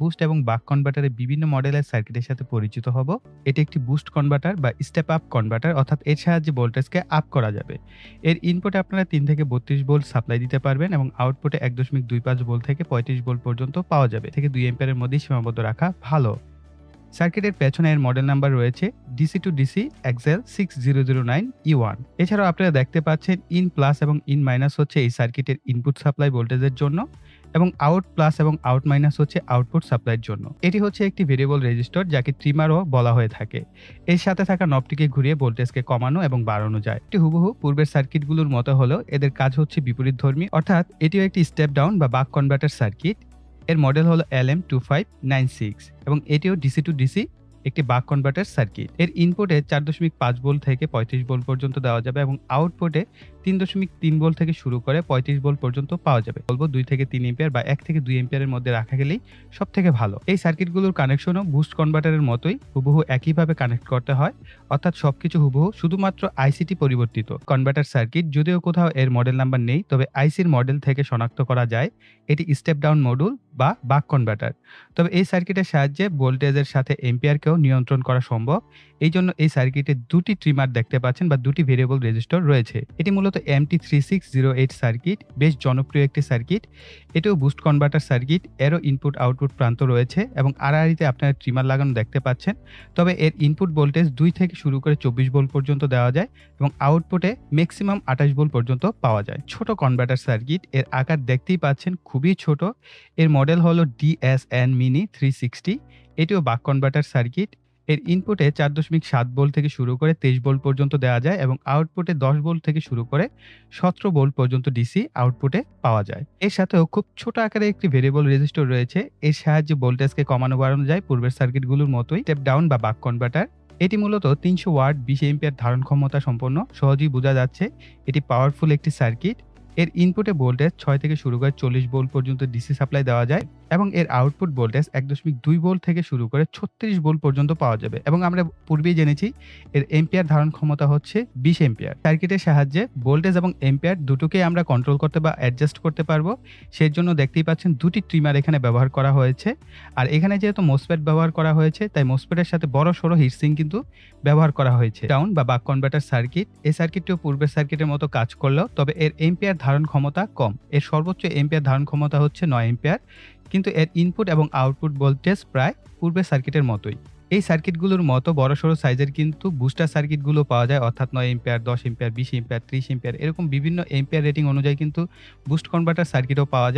Boost এবং বাক কনভার্টারের বিভিন্ন মডেলের সার্কিটের সাথে পরিচিত হব। এটি একটি বুস্ট কনভার্টার বা স্টেপ আপ কনভার্টার অর্থাৎ এর সাহায্যে ভোল্টেজকে আপ করা যাবে। এর ইনপুটে আপনারা তিন থেকে বত্রিশ ভোল্ট সাপ্লাই দিতে পারবেন এবং আউটপুটে এক দশমিক দুই পাঁচ ভোল্ট থেকে পঁয়ত্রিশ ভোল্ট পর্যন্ত পাওয়া যাবে। থেকে দুই এম্পিয়ারের মধ্যেই সীমাবদ্ধ রাখা ভালো। সার্কিটের পেছনে এর মডেল নাম্বার রয়েছে DC to DC XL six zero zero nine E one এছাড়াও আপনারা দেখতে পাচ্ছেন ইন প্লাস এবং ইন মাইনাস হচ্ছে এই সার্কিটের ইনপুট সাপ্লাই ভোল্টেজের জন্য। এবং আউট প্লাস এবং আউট মাইনাস হচ্ছে আউটপুট সাপ্লাইয়ের জন্য। এটি হচ্ছে একটি ভেরিয়েবল রেজিস্টর যাকে ট্রিমারও বলা হয়ে থাকে। এর সাথে থাকা নবটিকে ঘুরিয়ে ভোল্টেজকে কমানো এবং বাড়ানো যায়। এটি হুবহু পূর্বের সার্কিটগুলোর মতো হলেও এদের কাজ হচ্ছে বিপরীত ধর্মী অর্থাৎ এটিও একটি স্টেপ ডাউন বা বাক কনভার্টার সার্কিট এর মডেল হলো L M two five nine six এবং এটিও ডিসি টু ডিসি একটি বাক কনভার্টার সার্কিট এর ইনপুটে চার দশমিক পাঁচ ভোল্ট থেকে পঁয়ত্রিশ ভোল্ট পর্যন্ত দেওয়া যাবে এবং আউটপুটে তিন দশমিক তিন ভোল্ট থেকে শুরু করে পঁয়ত্রিশ ভোল্ট পর্যন্ত পাওয়া যাবে। বলব দুই থেকে তিন এম্পিয়ার বা এক থেকে দুই এম্পিয়ারের মধ্যে রাখা গেলেই সব থেকে ভালো। এই সার্কিটগুলোর কানেকশনও বুস্ট কনভার্টারের মতোই হুবহু একইভাবে কানেক্ট করতে হয়, অর্থাৎ সবকিছু হুবহু শুধুমাত্র আইসিটি পরিবর্তিত। কনভার্টার সার্কিট যদিও কোথাও এর মডেল নাম্বার নেই, তবে আইসির মডেল থেকে শনাক্ত করা যায়। এটি স্টেপ ডাউন মডুল বা বাক কনভার্টার তবে এই সার্কিটের সাহায্যে ভোল্টেজের সাথে এম্পিয়ারকেও নিয়ন্ত্রণ করা সম্ভব। এই জন্য এই সার্কিটে দুটি ট্রিমার দেখতে পাচ্ছেন বা দুটি ভেরিয়েবল রেজিস্টর রয়েছে। এটি মূলত MT three six zero eight circuit বেশ জনপ্রিয় একটি সার্কিট এটিও বুস্ট কনভার্টার সার্কিট এরও ইনপুট আউটপুট প্রান্ত রয়েছে এবং আড়াআড়িতে আপনারা ট্রিমার লাগানো দেখতে পাচ্ছেন। তবে এর ইনপুট ভোল্টেজ দুই থেকে শুরু করে চব্বিশ ভোল্ট পর্যন্ত দেওয়া যায় এবং আউটপুটে ম্যাক্সিমাম আঠাশ ভোল্ট পর্যন্ত পাওয়া যায়। ছোট কনভার্টার সার্কিট এর আকার দেখতেই পাচ্ছেন খুবই ছোট। এর মডেল হলো ডিএসএন মিনি থ্রি সিক্সটি এটিও বাক কনভার্টার সার্কিট এর ইনপুটে চার দশমিক সাত ভোল্ট থেকে শুরু করে তেইশ ভোল্ট পর্যন্ত দেওয়া যায় এবং আউটপুটে দশ ভোল্ট থেকে শুরু করে সতেরো ভোল্ট পর্যন্ত ডিসি আউটপুটে পাওয়া যায়। এর সাথেও খুব ছোট আকারে একটি ভেরিয়েবল রেজিস্টর রয়েছে। এর সাহায্যে ভোল্টেজকে কমানো বাড়ানো যায় পূর্বের সার্কিটগুলোর মতোই। স্টেপ ডাউন বা বাক কনভার্টার এটি মূলত তিনশো ওয়াট বিশ এম্পিয়ার ধারণ ক্ষমতা সম্পন্ন। সহজেই বোঝা যাচ্ছে এটি পাওয়ারফুল একটি সার্কিট এর ইনপুটে ভোল্টেজ ছয় থেকে শুরু করে চল্লিশ ভোল্ট পর্যন্ত ডিসি সাপ্লাই দেওয়া যায় এবং এর আউটপুট ভোল্টেজ এক দশমিক দুই ভোল্ট থেকে শুরু করে ছত্রিশ ভোল্ট পর্যন্ত পাওয়া যাবে। এবং আমরা পূর্বেই জেনেছি এর এম্পিয়ার ধারণ ক্ষমতা হচ্ছে বিশ এম্পিয়ার সার্কিটের সাহায্যে ভোল্টেজ এবং এম্পিয়ার দুটোকেই আমরা কন্ট্রোল করতে বা অ্যাডজাস্ট করতে পারব। সেই জন্য দেখতেই পাচ্ছেন দুটি ট্রিমার এখানে ব্যবহার করা হয়েছে। আর এখানে যেহেতু মোসপেট ব্যবহার করা হয়েছে, তাই মোসপেটের সাথে বড় সড়ো হিটসিং কিন্তু ব্যবহার করা হয়েছে। ডাউন বা বাক কনভার্টার সার্কিট এই সার্কিটটিও পূর্বের সার্কিটের মতো কাজ করলেও তবে এর এম্পিয়ার ধারণ ক্ষমতা কম। এর সর্বোচ্চ এম্পিয়ার ধারণ ক্ষমতা হচ্ছে নয় এম্পিয়ার, কিন্তু এর ইনপুট এবং আউটপুট ভোল্টেজ প্রায় পূর্বের সার্কিটের মতোই। এই সার্কিটগুলোর মতো বড় সড়ো সাইজের কিন্তু বুস্টার সার্কিটগুলো পাওয়া যায়, অর্থাৎ নয় এম্পিয়ার, দশ এম্পিয়ার, বিশ এম্পিয়ার, ত্রিশ এম্পিয়ার, এরকম বিভিন্ন এম্পিয়ার রেটিং অনুযায়ী কিন্তু বুস্ট কনভার্টার সার্কিটও পাওয়া যায়।